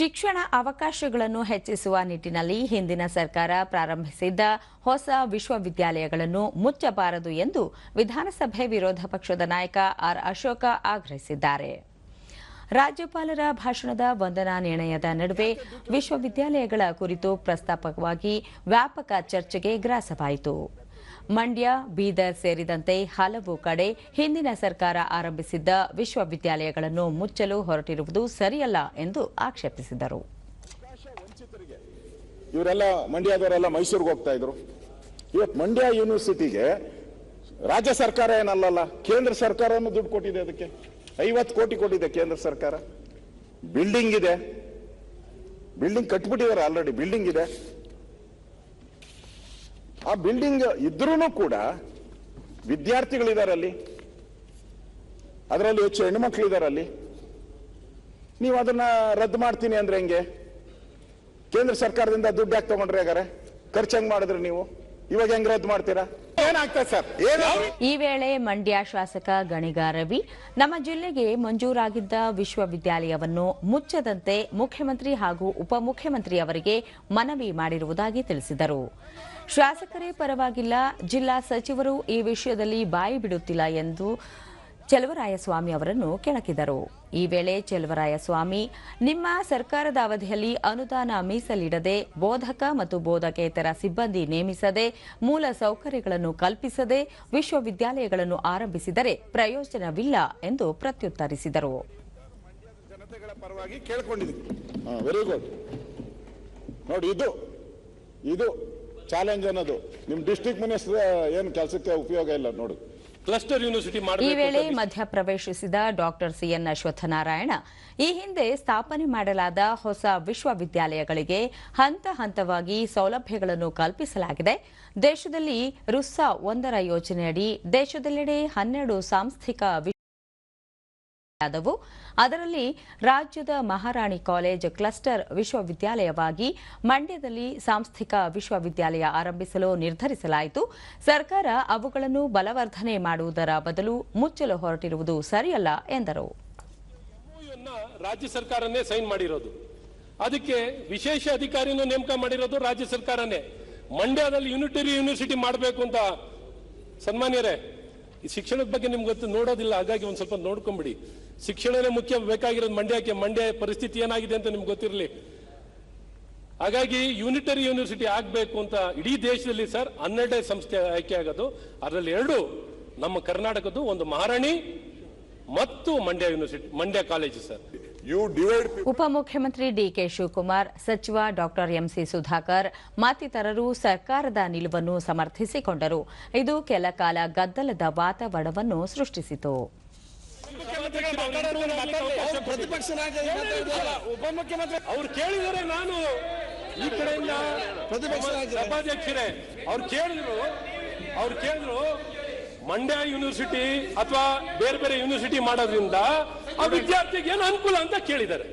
ಶಿಕ್ಷಣ ಅವಕಾಶಗಳನ್ನು ಹೆಚ್ಚಿಸುವ ನಿಟ್ಟಿನಲ್ಲಿ ಹಿಂದಿನ ಸರ್ಕಾರ ಪ್ರಾರಂಭಿಸಿದ್ದ ಹೊಸ ವಿಶ್ವವಿದ್ಯಾಲಯಗಳನ್ನು ಮುಚ್ಚಬಾರದು ಎಂದು ವಿಧಾನಸಭೆ ವಿರೋಧ ಪಕ್ಷದ ನಾಯಕ ಆರ್ ಅಶೋಕ ಆಗ್ರಹಿಸಿದ್ದಾರೆ. ರಾಜ್ಯಪಾಲರ ಭಾಷಣದ ವಂದನಾ ನಿರ್ಣಯದ ನಡುವೆ ವಿಶ್ವವಿದ್ಯಾಲಯಗಳ ಕುರಿತು ಪ್ರಸ್ತಾಪವಾಗಿ ವ್ಯಾಪಕ ಚರ್ಚೆಗೆ ಗ್ರಾಸವಾಯಿತು. ಮಂಡ್ಯ, ಬೀದರ್ ಸೇರಿದಂತೆ ಹಲವು ಕಡೆ ಹಿಂದಿನ ಸರ್ಕಾರ ಆರಂಭಿಸಿದ್ದ ವಿಶ್ವವಿದ್ಯಾಲಯಗಳನ್ನು ಮುಚ್ಚಲು ಹೊರಟಿರುವುದು ಸರಿಯಲ್ಲ ಎಂದು ಆಕ್ಷೇಪಿಸಿದರು. ಇವರೆಲ್ಲ ಮಂಡ್ಯದವರೆಲ್ಲ ಮೈಸೂರಿಗೆ ಹೋಗ್ತಾ ಇದ್ರು. ಇವತ್ತು ಮಂಡ್ಯ ಯೂನಿವರ್ಸಿಟಿಗೆ ರಾಜ್ಯ ಸರ್ಕಾರ ಏನಲ್ಲಲ್ಲ? ಕೇಂದ್ರ ಸರ್ಕಾರನೂ ದುಡ್ಡು ಕೊಟ್ಟಿದೆ ಅದಕ್ಕೆ. ಐವತ್ತು ಕೋಟಿ ಕೊಟ್ಟಿದೆ ಕೇಂದ್ರ ಸರ್ಕಾರ. ಬಿಲ್ಡಿಂಗ್ ಇದೆ. ಬಿಲ್ಡಿಂಗ್ ಕಟ್ಬಿಟ್ಟಿದ್ದಾರೆ ಆಲ್ರೆಡಿ, ಬಿಲ್ಡಿಂಗ್ ಇದೆ. ಆ ಬಿಲ್ಡಿಂಗ್ ಇದ್ರೂ ಕೂಡ ವಿದ್ಯಾರ್ಥಿಗಳಿದ್ದಾರೆ ಅಲ್ಲಿ ಅದರಲ್ಲಿ ಹೆಚ್ಚು ಹೆಣ್ಣುಮಕ್ಳು ಇದ್ದಾರೆ ಅಲ್ಲಿ ನೀವು ಅದನ್ನ ರದ್ದು ಮಾಡ್ತೀನಿ ಅಂದ್ರೆ ಹೆಂಗೆ? ಕೇಂದ್ರ ಸರ್ಕಾರದಿಂದ ದುಡ್ಡು ಯಾಕೆ ತಗೊಂಡ್ರೆ ಹಾಗಾರೆ ಖರ್ಚು ಹೆಂಗ್ ಮಾಡಿದ್ರಿ ನೀವು? ಇವಾಗ ಹೆಂಗ್ ರದ್ದು ಮಾಡ್ತೀರಾ? ಈ ವೇಳೆ ಮಂಡ್ಯ ಶಾಸಕ ಗಣಿಗಾ ರವಿ ನಮ್ಮ ಜಿಲ್ಲೆಗೆ ಮಂಜೂರಾಗಿದ್ದ ವಿಶ್ವವಿದ್ಯಾಲಯವನ್ನು ಮುಚ್ಚದಂತೆ ಮುಖ್ಯಮಂತ್ರಿ ಹಾಗೂ ಉಪಮುಖ್ಯಮಂತ್ರಿ ಅವರಿಗೆ ಮನವಿ ಮಾಡಿರುವುದಾಗಿ ತಿಳಿಸಿದರು. ಶಾಸಕರೇ ಪರವಾಗಿಲ್ಲ ಜಿಲ್ಲಾ ಸಚಿವರು ಈ ವಿಷಯದಲ್ಲಿ ಬಾಯಿ ಬಿಡುತ್ತಿಲ್ಲ ಎಂದು ಚೆಲುವರಾಯಸ್ವಾಮಿ ಅವರನ್ನು ಕೆಣಕಿದರು. ಈ ವೇಳೆ ಚೆಲುವರಾಯಸ್ವಾಮಿ ನಿಮ್ಮ ಸರ್ಕಾರದ ಅವಧಿಯಲ್ಲಿ ಅನುದಾನ ಮೀಸಲಿಡದೆ ಬೋಧಕ ಮತ್ತು ಬೋಧಕೇತರ ಸಿಬ್ಬಂದಿ ನೇಮಿಸದೆ ಮೂಲ ಸೌಕರ್ಯಗಳನ್ನು ಕಲ್ಪಿಸದೆ ವಿಶ್ವವಿದ್ಯಾಲಯಗಳನ್ನು ಆರಂಭಿಸಿದರೆ ಪ್ರಯೋಜನವಿಲ್ಲ ಎಂದು ಪ್ರತ್ಯುತ್ತರಿಸಿದರು. ಜನತೆಗಳ ಪರವಾಗಿ ಕೇಳ್ಕೊಂಡಿದ್ದೀನಿ. ವೆರಿ ಗುಡ್ ನೋಡಿ ಇದು ಇದು ಚಾಲೆಂಜ್ ಅನ್ನೋದು. ನಿಮ್ ಡಿಸ್ಟ್ರಿಕ್ಟ್ ಮಿನಿಸ್ಟರ್ ಏನು ಕೆಲಸಕ್ಕೆ ಉಪಯೋಗ ಇಲ್ಲ ನೋಡು. ಕ್ಲಸ್ಟರ್ ಯೂನಿವರ್ಸಿಟಿ ಈ ವೇಳೆ ಮಧ್ಯಪ್ರವೇಶಿಸಿದ ಡಾಕ್ಟರ್ ಸಿಎನ್ ಅಶ್ವತ್ಥನಾರಾಯಣ ಈ ಹಿಂದೆ ಸ್ಥಾಪನೆ ಮಾಡಲಾದ ಹೊಸ ವಿಶ್ವವಿದ್ಯಾಲಯಗಳಿಗೆ ಹಂತ ಹಂತವಾಗಿ ಸೌಲಭ್ಯಗಳನ್ನು ಕಲ್ಪಿಸಲಾಗಿದೆ. ದೇಶದಲ್ಲಿ ರುಸ್ಸಾ ಒಂದರ ಯೋಜನೆಯಡಿ ದೇಶದೆಲ್ಲೆಡೆ ಹನ್ನೆರಡು ಸಾಂಸ್ಥಿಕ ವಿಶ್ವ ಆದವು. ಅದರಲ್ಲಿ ರಾಜ್ಯದ ಮಹಾರಾಣಿ ಕಾಲೇಜ್ ಕ್ಲಸ್ಟರ್ ವಿಶ್ವವಿದ್ಯಾಲಯವಾಗಿ ಮಂಡ್ಯದಲ್ಲಿ ಸಾಂಸ್ಥಿಕ ವಿಶ್ವವಿದ್ಯಾಲಯ ಆರಂಭಿಸಲು ನಿರ್ಧರಿಸಲಾಯಿತು. ಸರ್ಕಾರ ಅವುಗಳನ್ನು ಬಲವರ್ಧನೆ ಮಾಡುವುದರ ಬದಲು ಮುಚ್ಚಲು ಹೊರಟಿರುವುದು ಸರಿಯಲ್ಲ ಎಂದರು. ರಾಜ್ಯ ಸರ್ಕಾರನೇ ಸೈನ್ ಮಾಡಿರೋದು. ಅದಕ್ಕೆ ವಿಶೇಷ ಅಧಿಕಾರಿಯನ್ನು ನೇಮಕ ಮಾಡಿರೋದು ರಾಜ್ಯ ಸರ್ಕಾರನೇ. ಮಂಡ್ಯದಲ್ಲಿ ಯೂನಿಟರಿ ಯೂನಿವರ್ಸಿಟಿ ಮಾಡಬೇಕು ಅಂತ ಸನ್ಮಾನ್ಯರೇ ಈ ಶಿಕ್ಷಣದ ಬಗ್ಗೆ ನಿಮ್ಗೆ ಗೊತ್ತು, ನೋಡೋದಿಲ್ಲ, ಹಾಗಾಗಿ ಒಂದ್ ಸ್ವಲ್ಪ ನೋಡ್ಕೊಂಬಿಡಿ. ಶಿಕ್ಷಣನೇ ಮುಖ್ಯ, ಬೇಕಾಗಿರೋದು ಮಂಡ್ಯಕ್ಕೆ ಮಂಡ್ಯ ಪರಿಸ್ಥಿತಿ ಏನಾಗಿದೆ ಅಂತ ನಿಮ್ಗೆ ಗೊತ್ತಿರಲಿ. ಹಾಗಾಗಿ ಯೂನಿಟರಿ ಯೂನಿವರ್ಸಿಟಿ ಆಗಬೇಕು ಅಂತ ಇಡೀ ದೇಶದಲ್ಲಿ ಸರ್ ಹನ್ನೆರಡೇ ಸಂಸ್ಥೆ ಆಯ್ಕೆ ಆಗೋದು. ಅದರಲ್ಲಿ ಎರಡು ನಮ್ಮ ಕರ್ನಾಟಕದ್ದು, ಒಂದು ಮಹಾರಾಣಿ ಮತ್ತು Mandya university, Mandya college sir. ಉಪಮುಖ್ಯಮಂತ್ರಿ ಡಿಕೆ ಶಿವಕುಮಾರ್ ಸಚಿವ ಡಾಕ್ಟರ್ ಎಂಸಿ ಸುಧಾಕರ್ ಮತ್ತಿತರರು ಸರ್ಕಾರದ ನಿಲುವನ್ನು ಸಮರ್ಥಿಸಿಕೊಂಡರು. ಇದು ಕೆಲ ಕಾಲ ಗದ್ದಲದ ವಾತಾವರಣವನ್ನು ಸೃಷ್ಟಿಸಿತು. ಉಪಮುಖ್ಯಮಂತ್ರಿ ಅವ್ರು ಕೇಳಿದರೆ ನಾನು ಈ ಕಡೆಯಿಂದ ಸಭಾಧ್ಯಕ್ಷರೇ ಮಂಡ್ಯ ಯೂನಿವರ್ಸಿಟಿ ಅಥವಾ ಬೇರೆ ಬೇರೆ ಯೂನಿವರ್ಸಿಟಿ ಮಾಡೋದ್ರಿಂದ ಆ ವಿದ್ಯಾರ್ಥಿಗೆ ಏನು ಅನುಕೂಲ ಅಂತ ಕೇಳಿದ್ದಾರೆ.